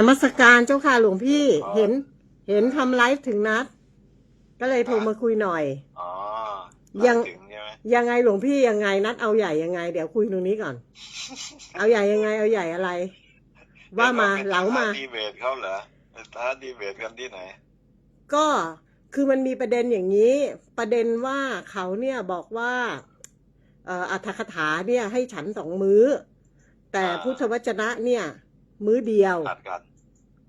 นมัสการเจ้าค่ะหลวงพี่อ๋อเห็น เห็นทำไลฟ์ถึงนัด ก็เลยโทรมาคุยหน่อย อ๋อยังถึงใช่ไหมยังไงหลวงพี่ยังไงนัดเอาใหญ่ยังไง เดี๋ยวคุยตรงนี้ก่อน เอาใหญ่ยังไงเอาใหญ่อะไร ว่ามาดี๋ยวเหลามาไปท้ดีเบตเขาเหรอไปท้าดีเบตกันที่ไหน ก็คือมันมีประเด็นอย่างนี้ ประเด็นว่าเขาเนี่ยบอกว่าเอ่ออัตถคถาเนี่ยให้ฉันสองมื้อ แต่อ่าพุทธวจนะเนี่ย มื้อเดียวขัดกัน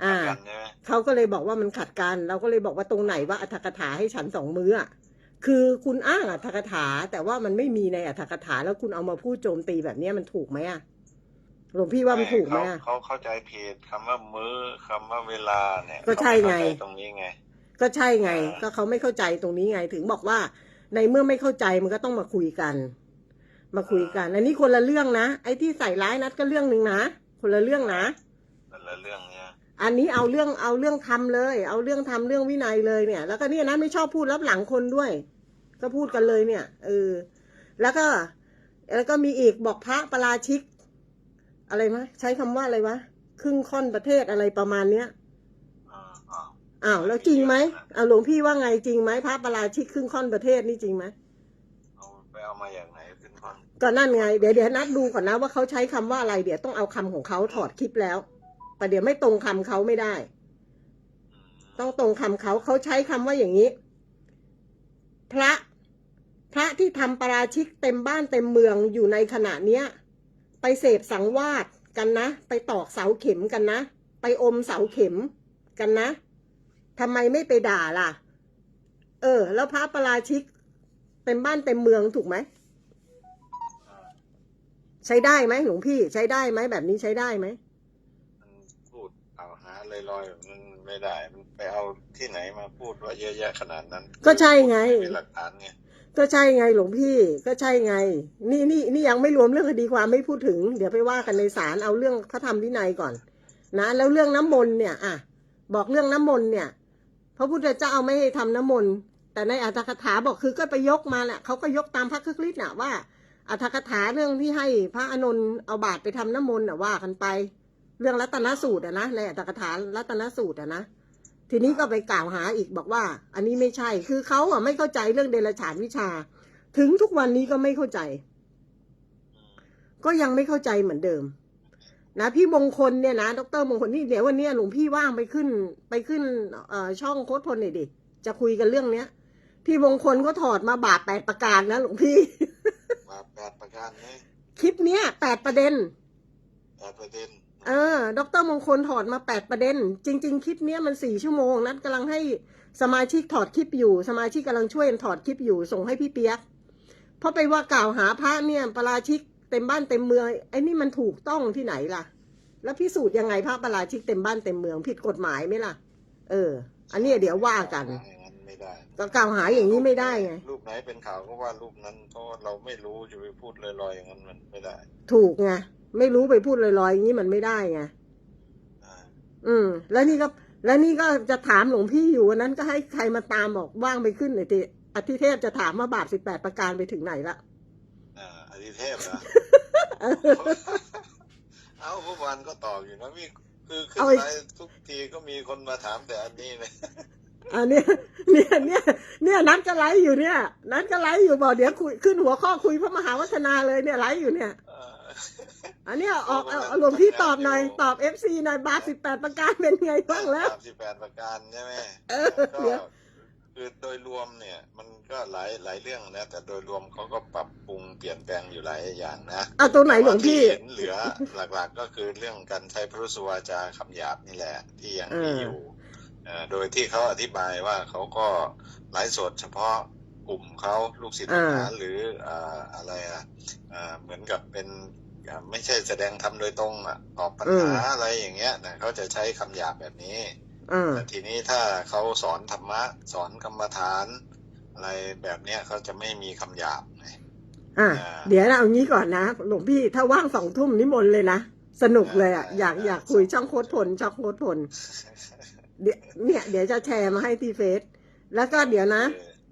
อ่าขัดกันใช่ไหมเขาก็เลยบอกว่ามันขัดกัน เราก็เลยบอกว่าตรงไหนว่าอัตถกถาให้ฉันสองมื้ออะคือคุณอ้างอัตถกถา แต่ว่ามันไม่มีในอัตถกถาแล้วคุณเอามาพูดโจมตีแบบเนี้ยมันถูกไหมอะหลวงพี่ว่ามันถูกไหมเขาอะเขาเข้าใจผิดคำว่ามื้อคำว่าเวลาเนี่ยก็ใช่ไง เขาม่เข้าใจตรงนี้ไง ก็ใช่ไงอ่าก็เขาไม่เข้าใจตรงนี้ไง ถึงบอกว่า ในเมื่อไม่เข้าใจมันก็ต้องมาคุยกัน มาคุยกัน อันนี้คนละเรื่องนะ ไอ้ที่ใส่ร้ายนัดก็เรื่องหนึ่งนะ คนละเรื่องนะ แต่ละเรื่องเนี่ย อันนี้เอาเรื่องเอาเรื่องทำเลย เอาเรื่องทำเรื่องวินัยเลยเนี่ย แล้วก็เนี่ยนะไม่ชอบพูดรับหลังคนด้วย ก็พูดกันเลยเนี่ยเออแล้วก็แล้วก็มีอีกบอกพระประราชิก อะไรมะใช้คำว่าอะไรวะครึ่งค่อนประเทศอะไรประมาณเนี้ยอ่าอ่าอ้าวแล้วจริงไหมเอาหลวงพี่ว่าไงจริงไหมพระประราชิกครึ่งค่อนประเทศนี่จริงไหมเอาไปเอามาอย่างไหนขึ้นพันก็นั่นไงเดี๋ยวเดี๋ยวนัดดูก่อนนะว่าเขาใช้คำว่าอะไรเดี๋ยวต้องเอาคำของเขาถอดคลิปแล้ว แต่เดี๋ยวไม่ตรงคำเขาไม่ได้ ต้องตรงคำเขาเขาใช้คำว่าอย่างนี้ พระพระที่ทำปาราชิกเต็มบ้านเต็มเมืองอยู่ในขณะเนี้ย ไปเสพสังวาสกันนะ ไปตอกเสาเข็มกันนะ ไปอมเสาเข็มกันนะทำไมไม่ไปด่าล่ะ เออ แล้วพระปาราชิกเต็มบ้านเต็มเมืองถูกไหมอ่าใช้ได้ไหมหลวงพี่ใช้ได้ไหมแบบนี้ใช้ได้ไหม มันพูดเอาหา ลอยๆแบบนั้นไม่ได้มันไปเอาที่ไหนมาพูดว่าเยอะแยะขนาดนั้นก็ใช่ไงม่มีหลักฐานไงก็ใช่ไงหลวงพี่ก็ใช่ไง นี่นี่นี่ยังไม่รวมเรื่องคดีความไม่พูดถึง เดี๋ยวไปว่ากันในศาลเอาเรื่องพระธรรมวินัยก่อน นะแล้วเรื่องน้ำมนต์เนี่ยอะบอกเรื่องน้ำมนต์เนี่ย พระพุทธเจ้าไม่ให้ทำน้ำมนต์แต่ในอัตถกถาบอกคือก็ไปยกมาแหละเขาก็ยกตามพระคึกฤทธิ์น่ะว่าอัตถกถาเรื่องที่ให้พระอานนท์เอาบาตรไปทำน้ำมนต์น่ะว่ากันไป เรื่องรัตนสูตรอะนะในอัตถกถารัตนสูตรอะนะทีนี้ก็ไปกล่าวหาอีกบอกว่า อันนี้ไม่ใช่ คือเขาอะไม่เข้าใจเรื่องเดลฉานวิชา ถึงทุกวันนี้ก็ไม่เข้าใจ ก็ยังไม่เข้าใจเหมือนเดิม นะพี่มงคลเนี่ยนะดรมงคลนี่เดี๋ยววันเนี้ยหลวงพี่ว่างไปขึ้น ไปขึ้นเอ่อช่องโค้ดพลหน่อยดิจะคุยกันเรื่องเนี้ย พี่มงคลก็ถอดมาบาปแปดประการนะหลวงพี่มาแปดประการนี้คลิปเนี้ยแปดประเด็นแปดประเด็นเออดรมงคลถอดมาแปดประเด็น จริง ๆ คลิปเนี้ยมันสี่ชั่วโมง นัดกำลังให้สมาชิกถอดคลิปอยู่ สมาชิกกำลังช่วยกันถอดคลิปอยู่ ส่งให้พี่เปียก เพราะไปว่ากล่าวหาพระเนี่ยประราชิกเต็มบ้านเต็มเมือง ไอ้นี่มันถูกต้องที่ไหนล่ะ แล้วพิสูจน์ยังไงพระประราชิกเต็มบ้านเต็มเมือง ผิดกฎหมายไหมล่ะ เออ อันเนี้ยเดี๋ยวว่ากันอย่างนั้นไม่ได้ก็กล่าวหาอย่างนี้ไม่ได้ไง รูปไหนเป็นข่าวก็ว่ารูปนั้นเพราะว่าเราไม่รู้จะไปพูดลอยๆอย่างนั้นมันไม่ได้ ถูกไง ไม่รู้ไปพูดลอยๆอย่างนี้มันไม่ได้ไงอ่าอืม แล้วนี่ก็ แล้วนี่ก็จะถามหลวงพี่อยู่วันนั้นก็ให้ใครมาตามบอกว่างไปขึ้นหน่อยทีอธิเทพจะถามว่าบาปสิบแปดประการไปถึงไหนละอ่าอธิเทพนะเอาเมื่อวานก็ตอบอยู่นะมีคือขึ้นเอาไปอีกทุกทีก็มีคนมาถามแต่อันนี้เลยอันเนี้ยเนี่ยเนี่ยเนี่ยนัดก็ไลฟ์อยู่เนี่ยนัดก็ไลฟ์อยู่บอกเดี๋ยวคุยขึ้นหัวข้อคุยพระมหาวัฒนาเลยเนี่ยไลฟ์อยู่เนี่ยเอออันเนี้ยออกเอาเอาหลวงพี่ตอบหน่อย ตอบเอฟซีหน่อยบาปสิบแปดประการเป็นไงบ้างแล้ว สามสิบแปดประการใช่ไหมเออก็เดี๋ยว คือโดยรวมเนี่ย มันก็หลายหลายเรื่องนะแต่โดยรวมเขาก็ปรับปรุงเปลี่ยนแปลงอยู่หลายอย่างนะเอาตรงไหนหลวงพี่ แต่าที่เห็นเหลือหลักๆก็คือเรื่องการใช้พระสุวาจาคำหยาบนี่แหละ ที่ยังมีเอออยู่เอ่อโดยที่เขาอธิบายว่าเขาก็ไลฟ์สดเฉพาะกลุ่มเขาลูกศิษย์ลูกหาหรืออ่าอะไรอะอ่าเหมือนกับเป็นอ่า ไม่ใช่แสดงธรรมโดยตรงอะตอบปัญหาอะไรอย่างเงี้ยนะเขาจะใช้คำหยาบแบบนี้อ่าแต่ทีนี้ถ้าเขาสอนธรรมะ สอนกรรมฐาน อะไรแบบเนี้ยเขาจะไม่มีคำหยาบไงอะอ่าเดี๋ยวเราเอางี้ก่อนนะหลวงพี่ถ้าว่างสองทุ่มนิมนต์เลยนะ สนุกเลยอะอ่าอยากอยากคุยช่องโคตรผลช่องโคตรผลเดี๋ยวเนี่ย เดี๋ยวจะแชร์มาให้ที่เฟซแล้วก็เดี๋ยวนะ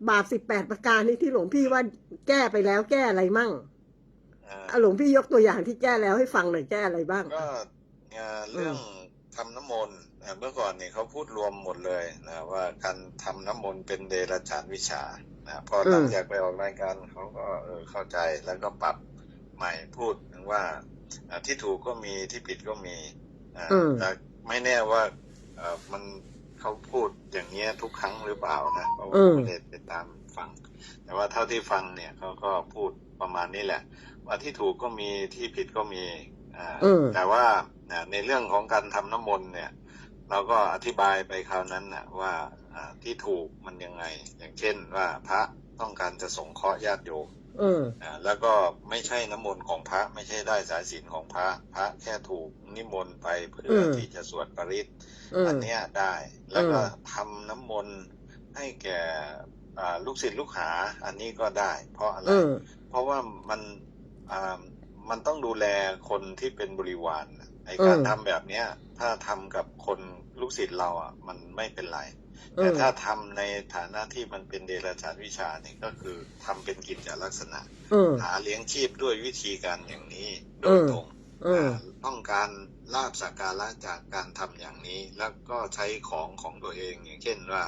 บาปสิบแปดประการนี้ที่หลวงพี่ว่าแก้ไปแล้วแก้อะไรมั่งเอ่อเอาหลวงพี่ยกตัวอย่างที่แก้แล้วให้ฟังหน่อยแก้อะไรบ้าง ก็เอ่อเรื่องททำน้ำมนต์อ่าเมื่อก่อนนี่เขาพูดรวมหมดเลยนะว่าการทำน้ำมนต์เป็นเดรัจฉานวิชานะพอหลังจากไปออกรายการเขาก็เออเข้าใจแล้วก็ปรับใหม่พูดถึงว่าอ่าที่ถูกก็มีที่ผิดก็มีอ่าอืมแต่ไม่แน่ว่าเออมันเขาพูดอย่างเงี้ยทุกครั้งหรือเปล่านะเพราะว่าอืมไม่ได้ไปตามฟัง แต่ว่าเท่าที่ฟังเนี่ยเขาก็พูดประมาณนี้แหละว่า ที่ถูกก็มีที่ผิดก็มีอ่าอืมแต่ว่าอ่าในเรื่องของการทำน้ำมนต์เนี่ย เราก็อธิบายไปคราวนั้นนะว่าอ่าที่ถูกมันยังไง อย่างเช่นว่าพระต้องการจะสงเคราะห์ญาติโยมอืมอ่าแล้วก็ไม่ใช่น้ำมนต์ของพระ ไม่ใช่ได้สายศีลของพระ พระแค่ถูกนิมนต์ไปเพื่ออมที่จะสวดปริตอืมอันเนี้ยได้ แล้วก็อืมทำน้ำมนต์ให้แก่อ่าลูกศิษย์ลูกหา อันนี้ก็ได้ เพราะอะไรอืมเพราะว่ามันอ่า มันต้องดูแลคนที่เป็นบริวารน่ะไอการอืมทำแบบเนี้ย ถ้าทำกับคนลูกศิษย์เราอะ มันไม่เป็นไรอืแต่มถ้าทำในฐานะที่มันเป็นเดรัจฉานวิชาเนี่ยก็คือทำเป็นกิจลักษณะอืมหาเลี้ยงชีพด้วยวิธีการอย่างนี้ โดอืยมตรงอืมอ่าต้องการ ลาบสักการะจากการทำอย่างนี้ แล้วก็ใช้ของของตัวเอง อย่างเช่นว่า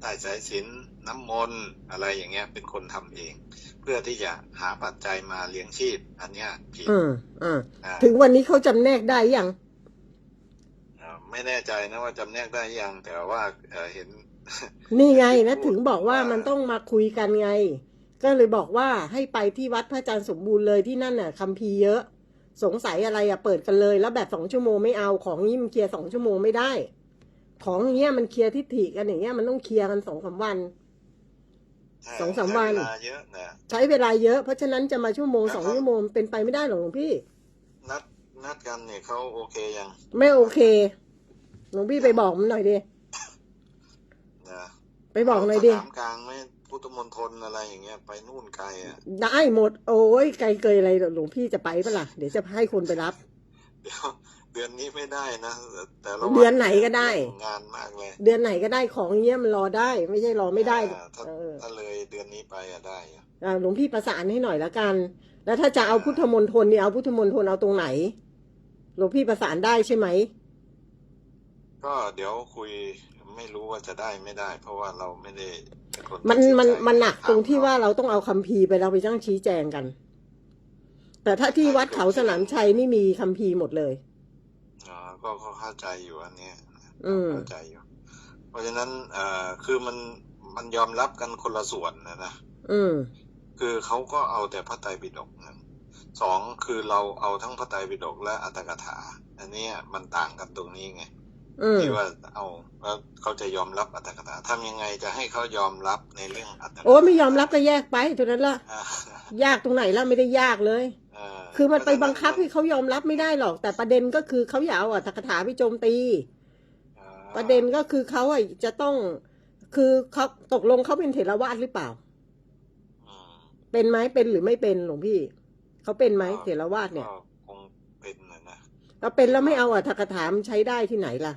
ได้สายสิญจนน้ำมนต์อะไรอย่างเงี้ย เป็นคนทำเอง เพื่อที่จะหาปัจจัยมาเลี้ยงชีพ อันเนี้ยผิดอืมอืมอ่าถึงวันนี้เขาจำแนกได้ยังอ่าไม่แน่ใจนะว่าจำแนกได้ยังแต่ว่าเอ่อเห็น นี่ไงนะถึงบอกว่ามันต้องมาคุยกันไง ก็เลยบอกว่าให้ไปที่วัดพระอาจารย์สมบูรณ์เลยที่นั่นน่ะคัมภีร์เยอะ สงสัยอะไรอะเปิดกันเลย แล้วแบบสองชั่วโมงไม่เอาของนี้มันเคลียร์สองชั่วโมงไม่ได้ ของอย่างเงี้ยมันเคลียร์ทิฏฐิกันอย่างเงี้ยมันต้องเคลียร์กันสองสามวันใช่สองสามวัน ใช้เวลาเยอะนะใช้เวลาเยอะเพราะฉะนั้นจะมาชั่วโมงสองชั่วโมงเป็นไปไม่ได้หรอกหลวงพี่ นัดนัดกันเนี่ยเขาโอเคยังไม่โอเคหลวงพี่ไปบอกมันหน่อยดินะไปบอกหน่อยดิสนามกลางไหม่ พุทธมณฑลอะไรอย่างเงี้ยไปนู่นไกลอะได้หมด โอ้ยไกลเกยอะไรหลวงพี่จะไปปะล่ะเดี๋ยวจะให้คนไปรับ เดี๋ยวเดือนนี้ไม่ได้นะแต่ละวัเดือนไหนก็ได้ งานมากเลยเดือนไหนก็ได้ของอย่างเงี้ยมันรอได้ ไม่ใช่รอไม่ได้อ่าถ้าเออถ้าเลยเดือนนี้ไปอะได้อะอ่าหลวงพี่ประสานให้หน่อยละกัน แล้วถ้าจะเอาพุทธมณฑลเนี่ยเอาพุทธมณฑลเอาตรงไหนหลวงพี่ประสานได้ใช่ไหมก็เดี๋ยวคุยไม่รู้ว่าจะได้ไม่ได้ เพราะว่าเราไม่ได้เป็นคน มันตัดสิใจมันมันหนักตรงที่ถมเขว่าเราต้องเอาคัมภีร์ไปเราไปจ้างชี้แจงกัน แต่ถ้าที่วัดเขาสนามชัยนี่มีคัมภีร์หมดเลยอ๋อก็ก็เข้าใจอยู่อันเนี้ยอืมเข้าใจอยู่ เพราะฉะนั้นเอ่อคือมันมันยอมรับกันคนละส่วนนะนะอืมคือเขาก็เอาแต่พระไตรปิฎกนะสองคือเราเอาทั้งพระไตรปิฎกและอัตถกถา อันเนี้ยมันต่างกันตรงนี้ไงอืม ที่ว่าเอาแล้วเขาจะยอมรับอัตถกถาทำยังไงจะให้เขายอมรับในเรื่องอัตถกถาโอ้ไม่ยอมรับก็แยกไปเท่านั้นละอ่ายากตรงไหนล่ะไม่ได้ยากเลยาคือมันไปบังคับให้เขายอมรับไม่ได้หรอก แต่ประเด็นก็คือเขาอย่าเอาอัตถกถาไปโจมตีอ่าประเด็นก็คือเขาอะจะต้อง คือเขาตกลงเขาเป็นเถรวาทหรือเปล่าอืมเป็นไหมเป็นหรือไม่เป็นหลวงพี่เขาเป็นไหมเถรวาทเนี่ย ก็คงเป็นนะนะ เราเป็นแล้วไม่เอาอัตถกถามันใช้ได้ที่ไหนล่ะ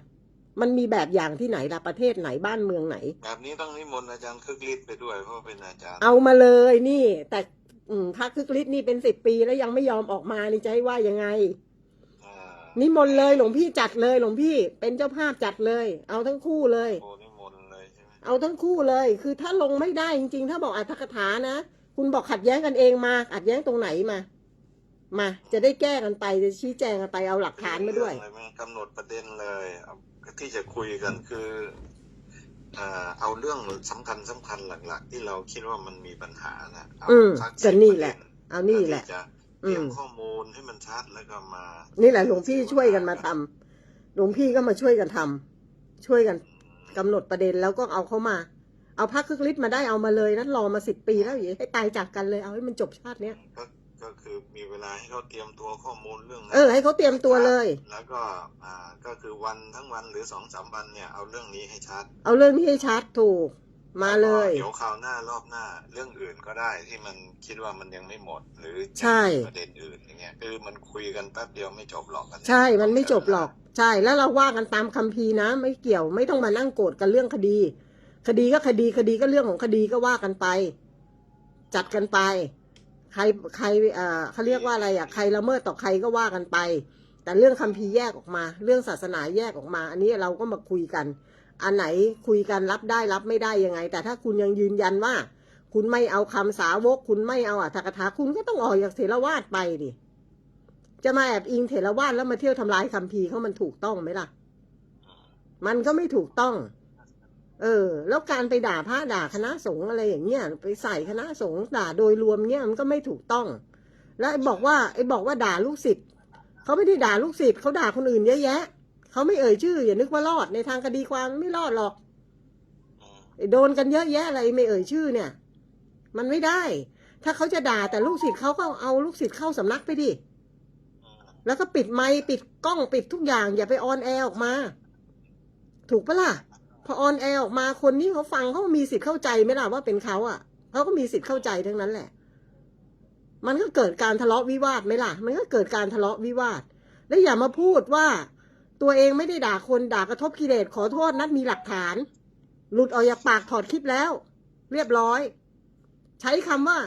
มันมีแบบอย่างที่ไหนล่ะประเทศไหนบ้านเมืองไหน แบบนี้ต้องนิมนต์อาจารย์คึกฤทธิ์ไปด้วยเพราะว่าเป็นอาจารย์ เอามาเลยนี่ แต่อืมพระคึกฤทธิ์นี่เป็นสิบปีแล้วยังไม่ยอมออกมานี่จะให้ว่ายังไงอ่านิมนต์เลยหลวงพี่จัดเลยหลวงพี่เป็นเจ้าภาพจัดเลย เอาทั้งคู่เลยโอ้นิมนต์เลยใช่ไหมเอาทั้งคู่เลย คือถ้าลงไม่ได้จริง ๆ ถ้าบอกอัตถกถานะ คุณบอกขัดแย้งกันเองมาขัดแย้งตรงไหนมา มาจะได้แก้กันไปจะชี้แจงกันไปเอาหลักฐานมาด้วยเรื่องอะไรไหมกำหนดประเด็นเลยเอาที่จะคุยกันคืออ่าเอาเรื่องสำคัญสำคัญหลัก ๆ ที่เราคิดว่ามันมีปัญหานะเอาอืมสัก็นี่แหละสิบเอานี่แหละเพื่อที่จะเตรียมอืมข้อมูลให้มันชัดแล้วก็มา นี่แหละหลวงพี่ช่วยกันมาทำหลวงพี่ก็มาช่วยกันทำช่วยกันกำหนดประเด็นแล้วก็เอาเข้ามา เอาพระคึกฤทธิ์มาได้เอามาเลยนั้นรอมาสิบปีแล้วอย่าให้ตายจากกันเลยเอาให้มันจบชาติเนี้ย ก็ก็คือมีเวลาให้เขาเตรียมตัวข้อมูลเรื่องนั้นเออ ให้เขาเตรียมตัวเลย แล้วก็อ่าก็คือวันทั้งวันหรือสองสามวันเนี่ยเอาเรื่องนี้ให้ชัด เอาเรื่องนี้ให้ชัดถูกมาเลยเดี๋ยวคราวหน้ารอบหน้า เรื่องอื่นก็ได้ที่มันคิดว่ามันยังไม่หมด หรือใช่ประเด็นอื่นอย่างเงี้ยคือมันคุยกันแป๊บเดียวไม่จบหรอกอันเนี้ยใช่ มันไม่จบหรอก ใช่แล้วเราว่ากันตามคัมภีร์นะ ไม่เกี่ยวไม่ต้องมานั่งโกรธกันเรื่องคดี คดีก็คดีคดีก็เรื่องของคดีก็ว่ากันไป จัดกันไป ใครใครเอ่อเขาเรียกว่าอะไรอะใครละเมิดต่อใครก็ว่ากันไป แต่เรื่องคัมภีร์แยกออกมา เรื่องศาสนาแยกออกมา อันนี้เราก็มาคุยกัน อันไหนคุยกันรับได้รับไม่ได้ยังไง แต่ถ้าคุณยังยืนยันว่า คุณไม่เอาคำสาวก คุณไม่เอาอัตถกถาคุณก็ต้องออกจากเถรวาทไปดิจะมาแอบอิงเถรวาทแล้วมาเที่ยวทำลายคัมภีร์เขามันถูกต้องไหมล่ะ มันก็ไม่ถูกต้อง เออ แล้วการไปด่าพระด่าคณะสงฆ์อะไรอย่างเงี้ยไปใส่คณะสงฆ์ด่าโดยรวมเงี้ยมันก็ไม่ถูกต้อง แล้วไอ้บอกว่าไอ้บอกว่าด่าลูกศิษย์เขาไม่ได้ด่าลูกศิษย์เขาด่าคนอื่นเยอะแยะเขาไม่เอ่ยชื่อ อย่านึกว่ารอดในทางคดีความไม่รอดหรอกไอ้โดนกันเยอะแยะอะไรไม่เอ่ยชื่อเนี่ย มันไม่ได้ ถ้าเขาจะด่าแต่ลูกศิษย์เขาก็เอาลูกศิษย์เข้าสำนักไปดิแล้วก็ปิดไมค์ปิดกล้องปิดทุกอย่าง อย่าไปออนแอร์ออกมา ถูกปะล่ะ พอออนแอร์ออกมาคนนี้เขาฟังเขามีสิทธิ์เข้าใจไหมล่ะว่าเป็นเขาอะเขาก็มีสิทธิ์เข้าใจทั้งนั้นแหละ มันก็เกิดการทะเลาะวิวาทไหมล่ะ มันก็เกิดการทะเลาะวิวาท แล้วอย่ามาพูดว่า ตัวเองไม่ได้ด่าคนด่ากระทบกิเลสขอโทษนัดมีหลักฐาน หลุดออกจากปากถอดคลิปแล้ว เรียบร้อย ใช้คำว่า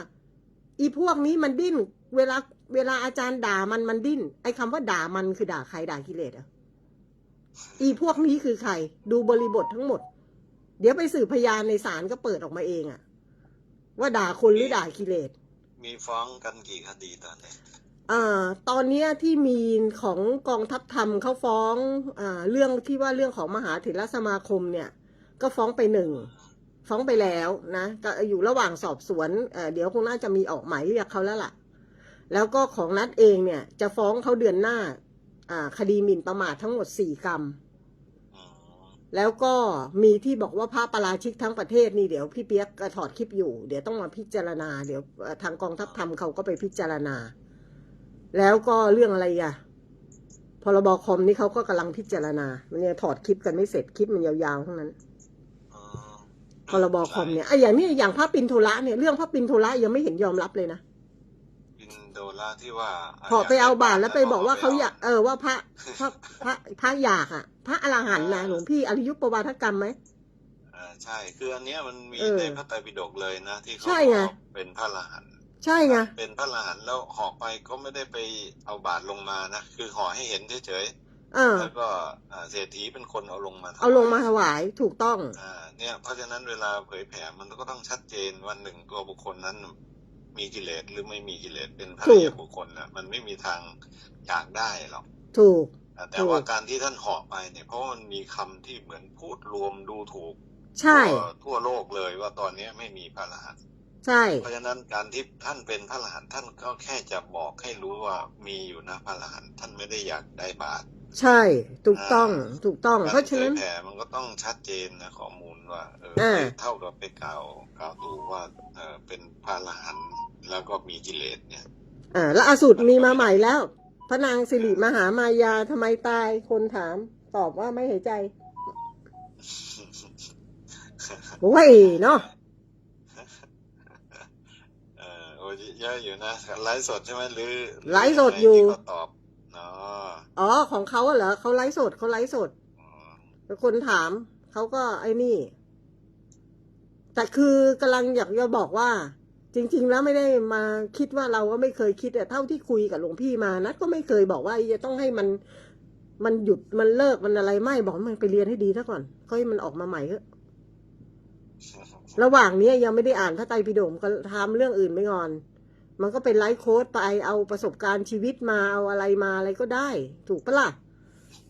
อีพวกนี้มันดิ้น เวลาเวลาอาจารย์ด่ามันมันดิ้น ไอ้คำว่าด่ามันคือด่าใครด่ากิเลสอะ อีพวกนี้คือใคร ดูบริบททั้งหมด เดี๋ยวไปสืบพยานในศาลก็เปิดออกมาเองอะว่าด่าคนหรือด่ากิเลส มีฟ้องกันกี่คดีตอนนี้อ่าตอนเนี้ยที่มีของกองทัพธรรมเขาฟ้องอ่าเรื่องที่ว่าเรื่องของมหาเถรสมาคมเนี่ย ก็ฟ้องไปหนึ่งฟ้องไปแล้วนะก็อยู่ระหว่างสอบสวนเอ่อเดี๋ยวคงน่าจะมีออกหมายเรียกเขาแล้วล่ะ แล้วก็ของนัดเองเนี่ย จะฟ้องเขาเดือนหน้าอ่า คดีหมิ่นประมาททั้งหมดสี่กรรมอืมแล้วก็มีที่บอกว่าพระประราชิกทั้งประเทศนี่เดี๋ยวพี่เปียกก็ถอดคลิปอยู่ เดี๋ยวต้องมาพิจารณา เดี๋ยวเอ่อทางกองทัพธรรมเขาก็ไปพิจารณา แล้วก็เรื่องอะไรอะพรบคอมนี่เขาก็กำลังพิจารณา มันยังถอดคลิปกันไม่เสร็จคลิปมันยาวๆทั้งนั้นอืมพรบคอมเนี่ยไอ้อย่างนี้อย่างพระปินโทระเนี่ยเรื่องพระปินโทระยังไม่เห็นยอมรับเลยนะอิน โดล่าที่ว่าพอไปเอาบาตรแล้วไปบอกว่าเขาอยากเออว่าพระพระพระพระอยากอะ พระอรหันต์นะหลวงพี่อริยุปปวาทกรรมไหมอ่าใช่ คืออันเนี้ยมันมีเออในพระไตรปิฎกเลยนะ ที่เขาใช่ไงบอกเป็นพระอรหันต์ใช่ไงเป็นพระอรหันต์แล้วห่อไปก็ไม่ได้ไปเอาบาตรลงมานะคือห่อให้เห็นเฉยเออๆแล้วก็อ่าเศรษฐีเป็นคนเอาลงมาถวยเอาลงมาถวายถูกต้องอ่าเนี่ยเพราะฉะนั้นเวลาเผยแผ่มันก็ต้องชัดเจนวันหนึ่งตัวบุคคลนั้น มีกิเลสหรือไม่มีกิเลสเป็นพระถูริกยบุคคลนะมันไม่มีทางอยากได้หรอกถูกอ่าแต่ถูกว่าการที่ท่านห่อไปเนี่ยเพราะว่ามันมีคำที่เหมือนพูดรวมดูถูก ใช่ ทั่วทั่วโลกเลยว่าตอนนี้ไม่มีพระอรหันต์ใช่ เพราะฉะนั้นการที่ท่านเป็นพระอรหันต์ท่านก็แค่จะบอกให้รู้ว่ามีอยู่นะพระอรหันต์ท่านไม่ได้อยากได้บาตร ใช่ถูกต้องถูกต้องการเพราะฉะเผนั้ยนแผ่มันก็ต้องชัดเจนนะข้อมูลว่าเอออ่าเท่ากับไปกล่าวกล่าวตูว่าเออเป็นพระอรหันต์แล้วก็มีกิเลสเนี่ยอ่าแล้วอสูตรมีมาใหม่แล้ว พระนางสิริมหามายาทำไมตายคนถาม ตอบว่าไม่หายใจโอ้ยเนาะเออโอ้ยเยอะอยู่นะไลฟ์สดใช่ไหมหรือไลฟ์สดอยู่ที่เขาตอบเนาะ อ๋อ ของเขาอะเหรอเขาไลฟ์สดเขาไลฟ์สดอืมแล้วคนถาม เขาก็ไอ้นี่ แต่คือกำลังอยากจะบอกว่า จริง ๆ แล้วไม่ได้มาคิดว่าเราก็ไม่เคยคิดอะเท่าที่คุยกับหลวงพี่มานัดก็ไม่เคยบอกว่าจะต้องให้มันมันหยุดมันเลิกมันอะไรไม่บอกว่ามันไปเรียนให้ดีซะก่อนก็ให้มันออกมาใหม่เถอะระหว่างเนี้ยยังไม่ได้อ่านพระไตรปิฎกก็ทำเรื่องอื่นไปก่อน มันก็เป็นไลฟ์โค้ดไปเอาประสบการณ์ชีวิตมาเอาอะไรมาอะไรก็ได้ ถูกปะล่ะ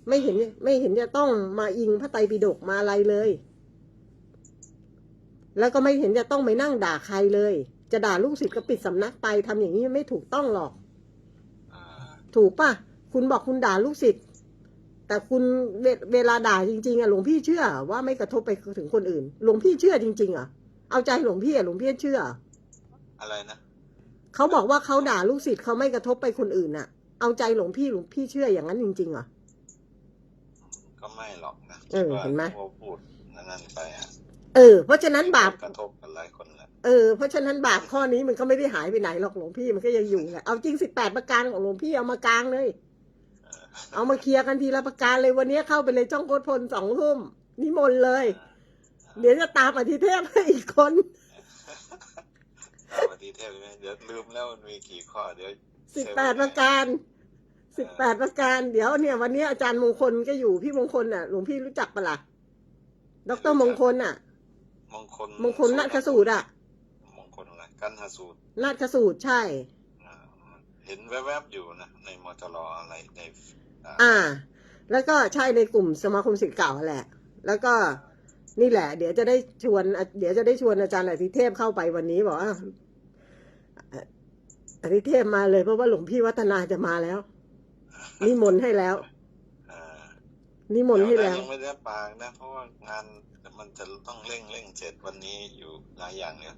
ไม่เห็นไม่เห็นจะต้องมาอิงพระไตรปิฎกมาอะไรเลย แล้วก็ไม่เห็นจะต้องไปนั่งด่าใครเลย จะด่าลูกศิษย์ก็ปิดสำนักไปทำอย่างนี้ไม่ถูกต้องหรอก ถูกปะคุณบอกคุณด่าลูกศิษย์แต่คุณเวเวลาด่าจริง ๆอะหลวงพี่เชื่อว่าไม่กระทบไปถึงคนอื่น หลวงพี่เชื่อจริงๆอะเอาใจหลวงพี่อะหลวงพี่เชื่อ อะไรนะ เขาบอกว่าเขาด่าลูกศิษย์เขาไม่กระทบไปคนอื่นน่ะ เอาใจหลวงพี่หลวงพี่เชื่ออย่างนั้นจริงๆเหรอ ก็ไม่หรอกนะเออเห็นไหมว่าพูดนั่นๆไปอะเออ เพราะฉะนั้นบาปกระทบกันหลายคนแหละเออ เพราะฉะนั้นบาปข้อนี้มันก็ไม่ได้หายไปไหนหรอกหลวงพี่มันก็ยังอยู่แหละ เอาจริงสิบแปดประการของหลวงพี่เอามากลางเลย เอามาเคลียร์กันทีละประการเลยวันนี้เข้าไปเลยจ้องโคตรพลสองทุ่มนิมนต์เลย เดี๋ยวจะตามอธิเทพให้อีกคน เอาปฏิเทพใช่ไหมเดี๋ยวลืมแล้วมันมีกี่ข้อเดี๋ยวสิบแปดประการสิบแปดประการ เดี๋ยวเนี่ย วันนี้อาจารย์มงคลก็อยู่พี่มงคลน่ะ หลวงพี่รู้จักปะล่ะดรมงคลน่ะ มงคลมงคลนาคสูตรอะ มงคลอะไรกันหสูตรนาคสูตรใช่อ่าเห็นแวบๆอยู่นะในมจรอะไรในอ่าอ่า แล้วก็ใช่ในกลุ่มสมาคมศิษย์เก่าแหละ แล้วก็นี่แหละ เดี๋ยวจะได้ชวนอะเดี๋ยวจะได้ชวนอาจารย์อธิเทพเข้าไปวันนี้บอกว่า อะอธิเทพมาเลยเพราะว่าหลวงพี่วัฒนาจะมาแล้ว นิมนต์ให้แล้วอ่านิมนต์ให้เดี๋แล้ยวยังไม่ได้ปากนะ เพราะว่างานมันจะต้องเร่งเร่งเสร็จวันนี้อยู่หลายอย่างเนี่ย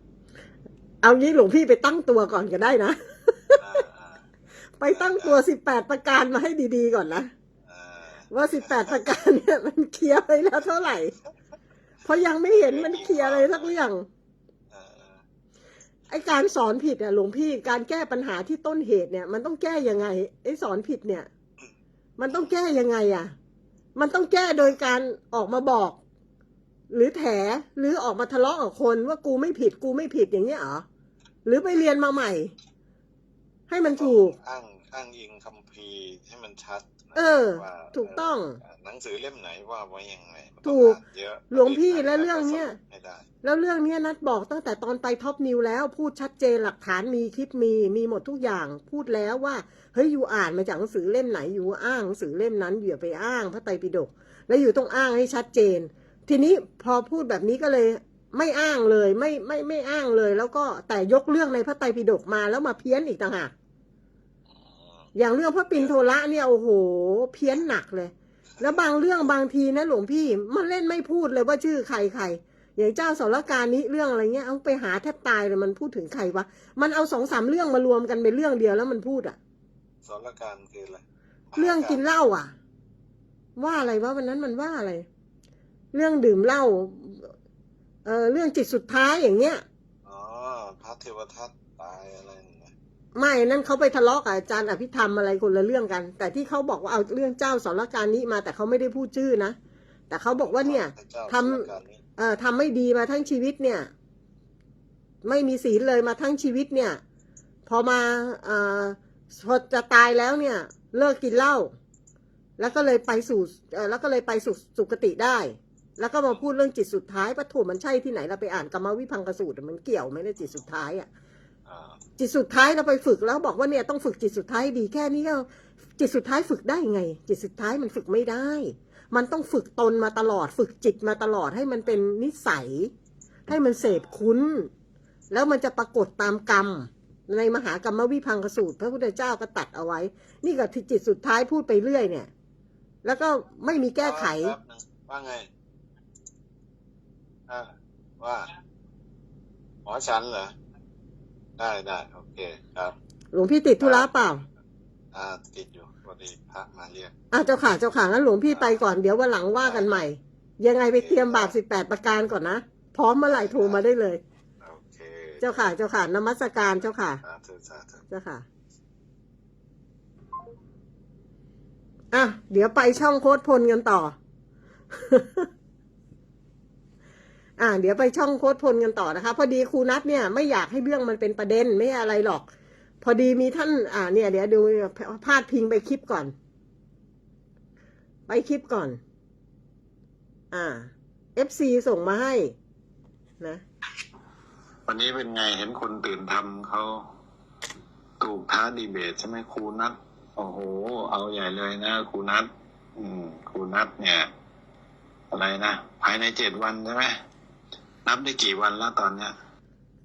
เอางี้หลวงพี่ไปตั้งตัวก่อนก็ได้นะอ่าอ่าไปตั้งตัวสิบแปดประการมาให้ดีๆก่อนนะอ่าว่าสิบแปดประการเนี่ยมันเคลียร์ไปแล้วเท่าไหร่ เพราะยังไม่เห็นมันเคลียร์อะไรสักเรื่องอ่า ไอการสอนผิดอะหลวงพี่การแก้ปัญหาที่ต้นเหตุเนี่ย มันต้องแก้ยังไง ไอสอนผิดเนี่ย มันต้องแก้ยังไงอะมันต้องแก้โดยการออกมาบอก หรือแถหรือออกมาทะเลาะกับคนว่ากูไม่ผิดกูไม่ผิดอย่างเงี้ยเหรอหรือไปเรียนมาใหม่ ให้มันถูกอ้าง อ้างอิงคัมภีร์ให้มันชัดนะเออว่าถูกต้อง เหนังสือเล่มไหนว่าไว้ยังไงมันถูก อ่านเยอะหลวงพี่และเรื่องเนี้ยให้ได้ แล้วเรื่องเนี้ยนัดบอกตั้งแต่ตอนไปท็อปนิวแล้วพูดชัดเจนหลักฐานมีคลิปมีมีหมดทุกอย่างพูดแล้วว่า เฮ้ยอยู่อ่านมาจากหนังสือเล่มไหนอยู่อ้างหนังสือเล่มนั้นอย่าไปอ้างพระไตรปิฎกแล้วอยู่ต้องอ้างให้ชัดเจน ทีนี้พอพูดแบบนี้ก็เลยไม่อ้างเลยไม่ไม่ไม่อ้างเลย แล้วก็แต่ยกเรื่องในพระไตรปิฎกมาแล้วมาเพี้ยนอีกต่างหากอืม อย่างเรื่องพระปินโทระเนี่ยโอ้โห เพี้ยนหนักเลย แล้วบางเรื่องบางทีนะหลวงพี่มันเล่นไม่พูดเลยว่าชื่อใครใครอย่างเจ้าสารการนี้เรื่องอะไรเงี้ยเอาไปหาแทบตายเลยมันพูดถึงใครวะมันเอาสองสามเรื่องมารวมกันเป็นเรื่องเดียวแล้วมันพูดอะสอนการคืออะไรเรื่องกินเหล้าอะว่าอะไรวะวันนั้นมันว่าอะไร เรื่องดื่มเหล้าเออเรื่องจิตสุดท้ายอย่างเงี้ยอ๋อพระเทวทัตตายอะไรอย่างเงี้ย ไม่นั่นเขาไปทะเลาะกับอาจารย์อภิธรรมอะไรคนละเรื่องกัน แต่ที่เขาบอกว่าเอาเรื่องเจ้าสารการนี้มา แต่เขาไม่ได้พูดชื่อนะแต่เขาบอกว่าเนี่ยพระเจ้าทำสารการนี้เอ่อทำไม่ดีมาทั้งชีวิตเนี่ย ไม่มีศีลเลยมาทั้งชีวิตเนี่ย พอมาเอ่อพอจะตายแล้วเนี่ย เลิกกินเหล้าแล้วก็เลยไปสู่เอ่อแล้วก็เลยไปสู่สุคติได้ แล้วก็มาพูดเรื่องจิตสุดท้ายปะถูมันใช่ที่ไหนเราไปอ่านกรรมวิพังกสูตรมันเกี่ยวไหมในยจิตสุดท้ายอะอ่า จิตสุดท้ายเราไปฝึกแล้วบอกว่าเนี่ยต้องฝึกจิตสุดท้ายดีแค่นี้ก็จิตสุดท้ายฝึกได้ไง จิตสุดท้ายมันฝึกไม่ได้ มันต้องฝึกตนมาตลอด ฝึกจิตมาตลอดให้มันเป็นนิสัย ให้มันเสพคุ้น แล้วมันจะปรากฏตามกรรม ในมหากรรมวิพังกสูตร พระพุทธเจ้าก็ตัดเอาไว้ นี่ก็ที่จิตสุดท้ายพูดไปเรื่อยเนี่ย แล้วก็ไม่มีแก้ไขว่าไงอ่าว่าหมอฉันเหรอ ได้ได้โอเคครับหลวงพี่ติดธุระเปล่า อ่าติดอยู่พอดีพระมาเรียกอะเจ้าค่ะเจ้าค่ะงั้นหลวงพี่ไปก่อนเดี๋ยววันหลังว่ากันใหม่ ยังไงไปเตรียมบาปสิบแปดประการก่อนนะ พร้อมเมื่อไหร่โทรมาได้เลย โอเคเจ้าค่ะเจ้าค่ะนมัสการเจ้าค่ะ สาธุสาธุเจ้าค่ะ อะ เดี๋ยวไปช่องโค้ดพลกันต่อ อะเดี๋ยวไปช่องโค้ดพลกันต่อนะคะ พอดีครูนัทเนี่ยไม่อยากให้เรื่องมันเป็นประเด็นไม่อะไรหรอก พอดีมีท่านอ่าเนี่ย เดี๋ยวดูพาดพิงไปคลิปก่อน ไปคลิปก่อน อ่า FC ส่งมาให้ นะ วันนี้เป็นไงเห็นคนตื่นทำเขาถูกท้าดีเบตใช่ไหมครูนัทโอ้โห เอาใหญ่เลยนะครูนัทอืมครูนัทเนี่ย อะไรนะ ภายในเจ็ดวันใช่ไหม นับได้กี่วันแล้วตอนเนี้ย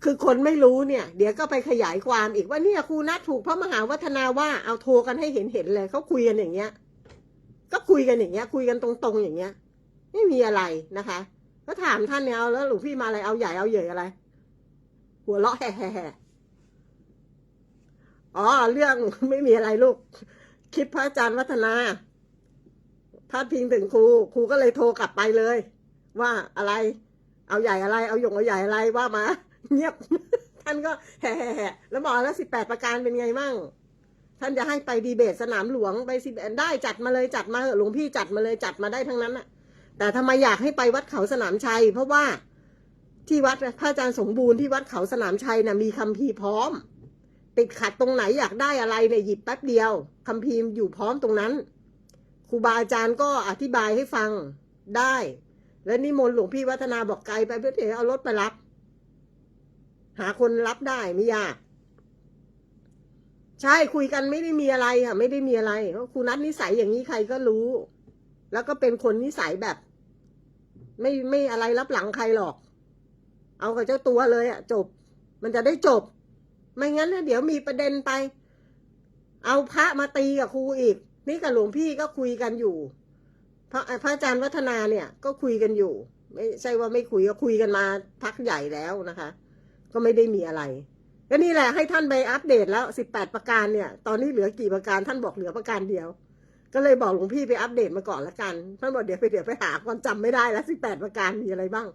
คือคนไม่รู้เนี่ย เดี๋ยวก็ไปขยายความอีกว่าเนี่ยครูนัทถูกพระมหาวัฒนาว่าเอาโทรกันให้เห็นเห็นๆเลยเขาคุยกันอย่างเงี้ย ก็คุยกันอย่างเงี้ย คุยกันตรงๆอย่างเงี้ย ไม่มีอะไรนะคะ ก็ถามท่านเนี่ยเอาแล้วหลวงพี่มาอะไรเอาใหญ่เอาเหยยอะไร หัวเราะแฮ่ๆอ๋อเรื่องไม่มีอะไรลูกคลิปพระอาจารย์วัฒนาพาดพิงถึงครูครูก็เลยโทรกลับไปเลย ว่าอะไร เอาใหญ่อะไร เอาหยงเอาใหญ่อะไรว่ามา เงียบ ท่านก็แห่แล้วบอกแล้วสิบแปดประการเป็นไงมั่ง ท่านจะให้ไปดีเบตสนามหลวงไปสิบได้จัดมาเลยจัดมาหลวงพี่จัดมาเลยจัดมาได้ทั้งนั้นน่ะแต่ทำไมอยากให้ไปวัดเขาสนามชัย เพราะว่าที่วัดพระอาจารย์สมบูรณ์ที่วัดเขาสนามชัยน่ะมีคัมภีร์พร้อม ติดขัดตรงไหนอยากได้อะไรเนี่ยหยิบแป๊บเดียวคัมภีร์อยู่พร้อมตรงนั้นครูบาอาจารย์ก็อธิบายให้ฟังได้ แล้วนิมนต์หลวงพี่วัฒนาบอกไกลไปเพื่อที่เอารถไปรับ หาคนรับได้ไม่ยาก ใช่คุยกันไม่ได้มีอะไรค่ะไม่ได้มีอะไรเพราะครูนัทนิสัยอย่างนี้ใครก็รู้ แล้วก็เป็นคนนิสัยแบบ ไม่ไม่อะไรรับหลังใครหรอก เอากับเจ้าตัวเลยอะจบ มันจะได้จบ ไม่งั้นเดี๋ยวมีประเด็นไป เอาพระมาตีกับครูอีก นี่กับหลวงพี่ก็คุยกันอยู่ พระพระอาจารย์วัฒนาเนี่ยก็คุยกันอยู่ ไม่ใช่ว่าไม่คุยก็คุยกันมาพักใหญ่แล้วนะคะ ก็ไม่ได้มีอะไรก็นี่แหละให้ท่านไปอัปเดตแล้วสิบแปดประการเนี่ย ตอนนี้เหลือกี่ประการท่านบอกเหลือประการเดียว ก็เลยบอกหลวงพี่ไปอัปเดตมาก่อนละกัน ท่านบอกเดี๋ยวไปเดี๋ยวไปหาก่อนจำไม่ได้แล้วสิบแปดประการมีอะไรบ้าง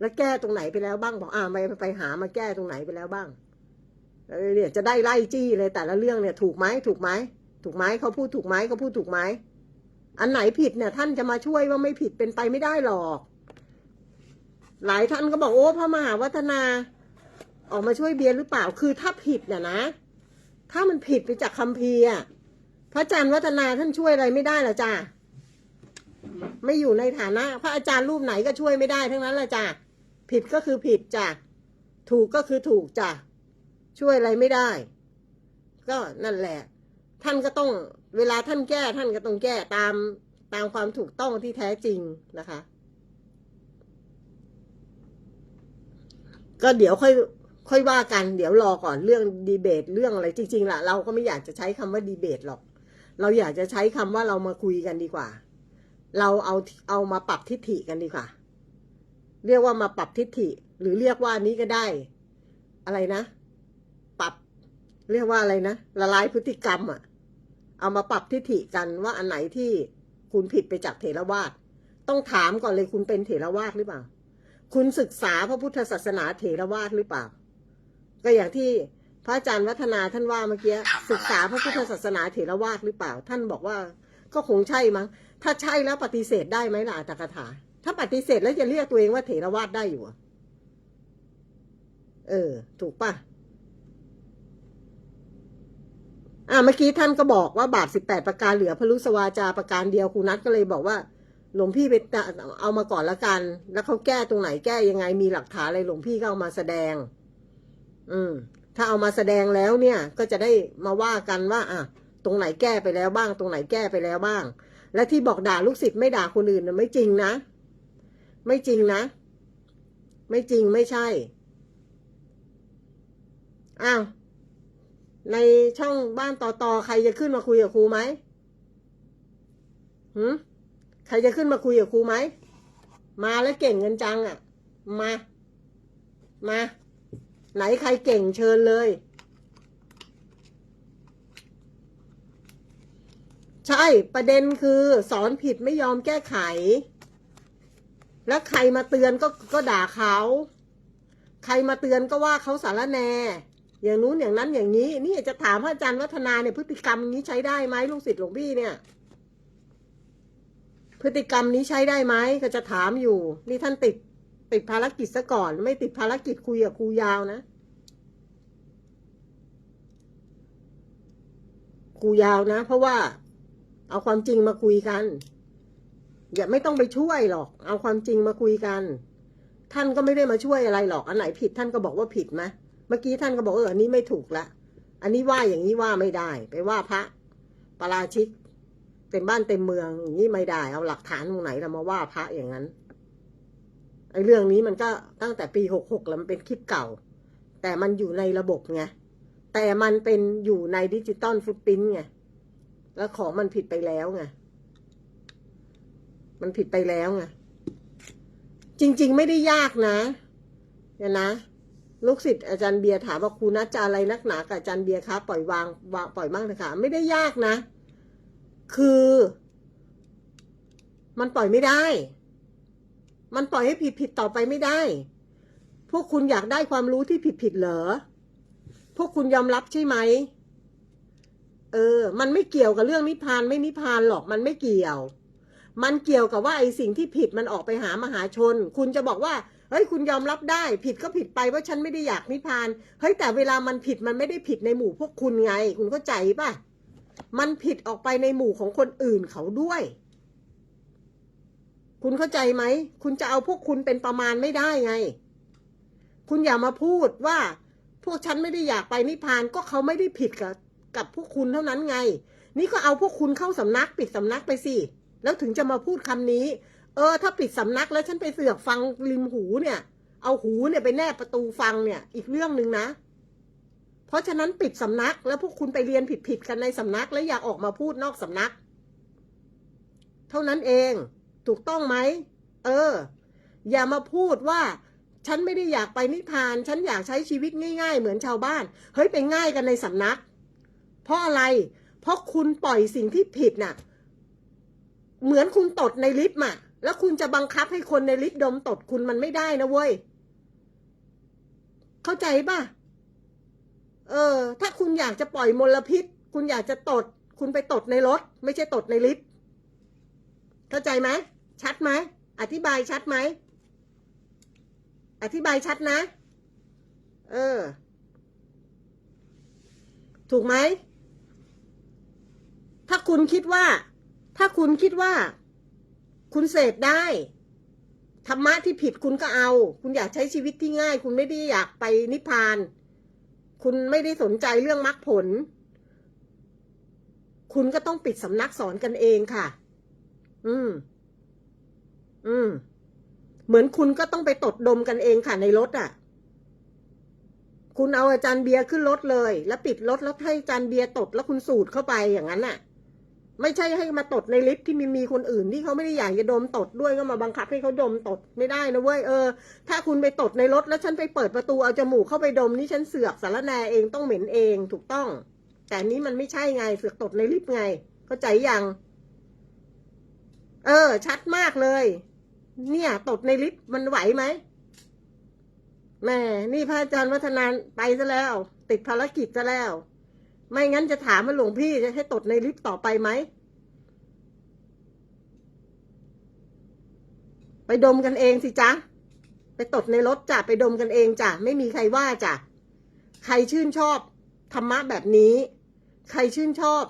แล้วแก้ตรงไหนไปแล้วบ้างบอกอ่าไปไปหามาแก้ตรงไหนไปแล้วบ้างเออเนี่ยจะได้ไล่จี้เลยแต่ละเรื่องเนี่ย ถูกไหมถูกไหมถูกไหมเขาพูดถูกไหมเขาพูดถูกไหม อันไหนผิดเนี่ย ท่านจะมาช่วยว่าไม่ผิดเป็นไปไม่ได้หรอก หลายท่านก็บอกโอ้พระมหาวัฒนา ออกมาช่วยเบียร์หรือเปล่าคือถ้าผิดเนี่ยนะ ถ้ามันผิดไปจากคัมภีร์อะพระอาจารย์วัฒนาท่านช่วยอะไรไม่ได้หรอจ้าไม่อยู่ในฐานะ พระอาจารย์รูปไหนก็ช่วยไม่ได้ทั้งนั้นละจ้าผิดก็คือผิดจ้ะถูกก็คือถูกจ้ะช่วยอะไรไม่ได้ ก็นั่นแหละ ท่านก็ต้อง เวลาท่านแก้ท่านก็ต้องแก้ตามตามความถูกต้องที่แท้จริงนะคะ ก็เดี๋ยวค่อยค่อยว่ากันเดี๋ยวรอก่อนเรื่องดีเบตเรื่องอะไรจริงๆล่ะ เราก็ไม่อยากจะใช้คำว่าดีเบตหรอก เราอยากจะใช้คำว่าเรามาคุยกันดีกว่า เราเอาเอามาปรับทิฏฐิกันดีกว่า เรียกว่ามาปรับทิฏฐิ หรือเรียกว่านี้ก็ได้ อะไรนะ ปรับ เรียกว่าอะไรนะละลายพฤติกรรมอะ เอามาปรับทิฏฐิกันว่าอันไหนที่คุณผิดไปจากเถรวาทต้องถามก่อนเลยคุณเป็นเถรวาทหรือเปล่า คุณศึกษาพระพุทธศาสนาเถรวาทหรือเปล่า ก็อย่างที่พระอาจารย์วัฒนาท่านว่าเมื่อกี้ศึกษาพระพุทธศาสนาเถรวาทหรือเปล่า ท่านบอกว่าก็คงใช่มั้ง ถ้าใช่แล้วปฏิเสธได้ไหมล่ะอัตถกถา ถ้าปฏิเสธแล้วจะเรียกตัวเองว่าเถรวาทได้อยู่อะเออ ถูกปะ อ่าเมื่อกี้ท่านก็บอกว่าบาปสิบแปดประการเหลือพระลุสวาจาประการเดียวครูนัทก็เลยบอกว่า หลวงพี่ไปเอามาก่อนละกัน แล้วเขาแก้ตรงไหนแก้ยังไงมีหลักฐานอะไรหลวงพี่ก็เอามาแสดง อืม ถ้าเอามาแสดงแล้วเนี่ย ก็จะได้มาว่ากันว่า อะตรงไหนแก้ไปแล้วบ้าง ตรงไหนแก้ไปแล้วบ้าง และที่บอกด่าลูกศิษย์ไม่ด่าคนอื่นนะไม่จริงนะ ไม่จริงนะ ไม่จริงไม่ใช่อ้าว ในช่องบ้านต่อต่อใครจะขึ้นมาคุยกับครูไหมหืมใครจะขึ้นมาคุยกับครูไหม มาแล้วเก่งเงินจังอะ มา มา ไหนใครเก่งเชิญเลย ใช่ประเด็นคือสอนผิดไม่ยอมแก้ไข แล้วใครมาเตือนก็ก็ด่าเขา ใครมาเตือนก็ว่าเขาสารแน อย่างนู้นอย่างนั้นอย่างนี้ นี่จะถามพระอาจารย์วัฒนาเนี่ยพฤติกรรมนี้ใช้ได้ไหมลูกศิษย์หลวงพี่เนี่ย พฤติกรรมนี้ใช้ได้ไหมก็จะถามอยู่ นี่ท่านติดติดภารกิจซะก่อน ไม่ติดภารกิจคุยกับครูยาวนะครูยาวนะ เพราะว่า เอาความจริงมาคุยกัน อย่าไม่ต้องไปช่วยหรอก เอาความจริงมาคุยกัน ท่านก็ไม่ได้มาช่วยอะไรหรอก อันไหนผิดท่านก็บอกว่าผิดไหม มื่อกี้ท่านก็บอกเอออันนี้ไม่ถูกละ อันนี้ว่าอย่างนี้ว่าไม่ได้ ไปว่าพระปราชิกเต็มบ้านเต็มเมืองอย่างนี้ไม่ได้ เอาหลักฐานตรงไหนเรามาว่าพระอย่างนั้นไอ้เรื่องนี้มันก็ตั้งแต่ปีหกหกแล้วมันเป็นคลิปเก่า แต่มันอยู่ในระบบไงแต่มันเป็นอยู่ในดิจิตอลฟุตปรินไงแล้วของมันผิดไปแล้วไงมันผิดไปแล้วไงจริง ๆ ไม่ได้ยากนะเนี่ยนะ ลูกศิษย์อาจารย์เบียร์ถามว่าครูนัทจะอะไรนักหนากับอาจารย์เบียร์คะปล่อยวางวางปล่อยมั่งเถอะค่ะ ไม่ได้ยากนะ คือ มันปล่อยไม่ได้ มันปล่อยให้ผิดผิดต่อไปไม่ได้ พวกคุณอยากได้ความรู้ที่ผิดผิดเหรอ พวกคุณยอมรับใช่ไหมเออ มันไม่เกี่ยวกับเรื่องนิพพานไม่นิพพานหรอกมันไม่เกี่ยว มันเกี่ยวกับว่าไอ้สิ่งที่ผิดมันออกไปหามหาชน คุณจะบอกว่า ฮ้ยคุณยอมรับได้ ผิดก็ผิดไปว่าฉันไม่ได้อยากนิพพาน เฮ้ยแต่เวลามันผิดมันไม่ได้ผิดในหมู่พวกคุณไง คุณเข้าใจป่ะ มันผิดออกไปในหมู่ของคนอื่นเขาด้วย คุณเข้าใจไหม คุณจะเอาพวกคุณเป็นประมาณไม่ได้ไง คุณอย่ามาพูดว่า พวกฉันไม่ได้อยากไปนิพพานก็เขาไม่ได้ผิดกับกับพวกคุณเท่านั้นไง นี่ก็เอาพวกคุณเข้าสำนักปิดสำนักไปสิ แล้วถึงจะมาพูดคำนี้ เออ ถ้าปิดสำนักแล้วฉันไปเสือกฟังริมหูเนี่ย เอาหูเนี่ยไปแนบประตูฟังเนี่ย อีกเรื่องหนึ่งนะ เพราะฉะนั้นปิดสำนัก แล้วพวกคุณไปเรียนผิดๆกันในสำนัก แล้วอย่าออกมาพูดนอกสำนัก เท่านั้นเอง ถูกต้องไหม เออ อย่ามาพูดว่าฉันไม่ได้อยากไปนิพพาน ฉันอยากใช้ชีวิตง่ายๆ เหมือนชาวบ้าน เฮ้ยไปง่ายกันในสำนัก เพราะอะไร เพราะคุณปล่อยสิ่งที่ผิดน่ะ เหมือนคุณตดในลิฟต์อะ แล้วคุณจะบังคับให้คนในลิฟต์ดมตดคุณมันไม่ได้นะเว้ย เข้าใจป่ะ เออ ถ้าคุณอยากจะปล่อยมลพิษ คุณอยากจะตด คุณไปตดในรถ ไม่ใช่ตดในลิฟต์ เข้าใจไหม ชัดไหม อธิบายชัดไหม อธิบายชัดนะ เออ ถูกไหม ถ้าคุณคิดว่า ถ้าคุณคิดว่า คุณเสพได้ธรรมะที่ผิดคุณก็เอา คุณอยากใช้ชีวิตที่ง่าย คุณไม่ได้อยากไปนิพพาน คุณไม่ได้สนใจเรื่องมรรคผล คุณก็ต้องปิดสำนักสอนกันเองค่ะ อืม อืม เหมือนคุณก็ต้องไปตดดมกันเองค่ะในรถอะ คุณเอาอาจารย์เบียร์ขึ้นรถเลย แล้วปิดรถแล้วให้อาจารย์เบียร์ตดแล้วคุณสูดเข้าไปอย่างนั้นน่ะ ไม่ใช่ให้มาตดในลิฟต์ที่มีมีคนอื่นที่เขาไม่ได้อยากจะดมตดด้วยก็มาบังคับให้เขาดมตดไม่ได้นะเว้ยเออ ถ้าคุณไปตดในรถแล้วฉันไปเปิดประตูเอาจมูกเข้าไปดมนี่ฉันเสือกสารแนเองต้องเหม็นเองถูกต้อง แต่นี้มันไม่ใช่ไงเสือกตดในลิฟต์ไง เข้าใจยัง เออ ชัดมากเลย เนี่ย ตดในลิฟต์มันไหวไหมแหม่นี่พระอาจารย์วัฒนานไปซะแล้ว ติดภารกิจซะแล้ว ไม่งั้นจะถามว่าหลวงพี่จะให้ตดในลิฟต์ต่อไปไหม ไปดมกันเองสิจ๊ะ ไปตดในรถจ้ะ ไปดมกันเองจ้ะ ไม่มีใครว่าจ้ะ ใครชื่นชอบธรรมะแบบนี้ ใครชื่นชอบ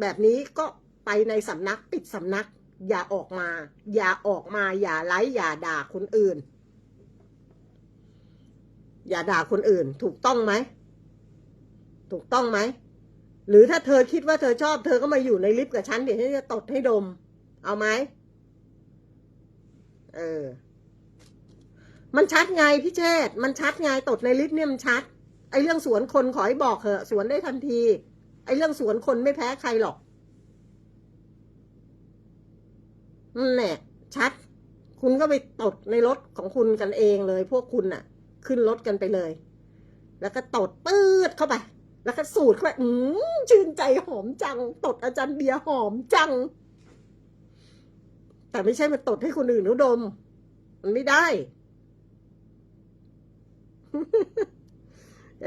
แบบนี้ก็ไปในสำนักปิดสำนัก อย่าออกมา อย่าออกมา อย่าไลฟ์อย่าด่าคนอื่น อย่าด่าคนอื่น ถูกต้องไหมถูกต้องไหม หรือถ้าเธอคิดว่าเธอชอบ เธอก็มาอยู่ในลิฟต์กับฉันเดี๋ยวฉันจะตดให้ดม เอาไหมเออ มันชัดไงพี่เชษมันชัดไงตดในลิฟต์เนี่ยมันชัด ไอเรื่องสวนคนขอให้บอกเหอะสวนได้ทันที ไอเรื่องสวนคนไม่แพ้ใครหรอกนั่นแหละชัด คุณก็ไปตดในรถของคุณกันเองเลย พวกคุณน่ะ ขึ้นรถกันไปเลย แล้วก็ตดปื๊ดเข้าไป แล้วก็สูดเข้าไปอืมชื่นใจหอมจัง ตดอาจารย์เบียร์หอมจัง แต่ไม่ใช่มาตดให้คนอื่นเขาดม มันไม่ได้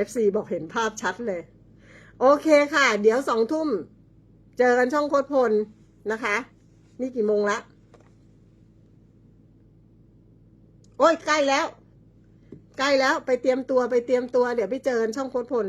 FC บอกเห็นภาพชัดเลย โอเคค่ะ เดี๋ยวสองทุ่ม เจอกันช่องโคตรพลนะคะ นี่กี่โมงละ โอ้ยใกล้แล้ว ใกล้แล้วไปเตรียมตัวไปเตรียมตัว เดี๋ยวไปเจอกันช่องโคตรพล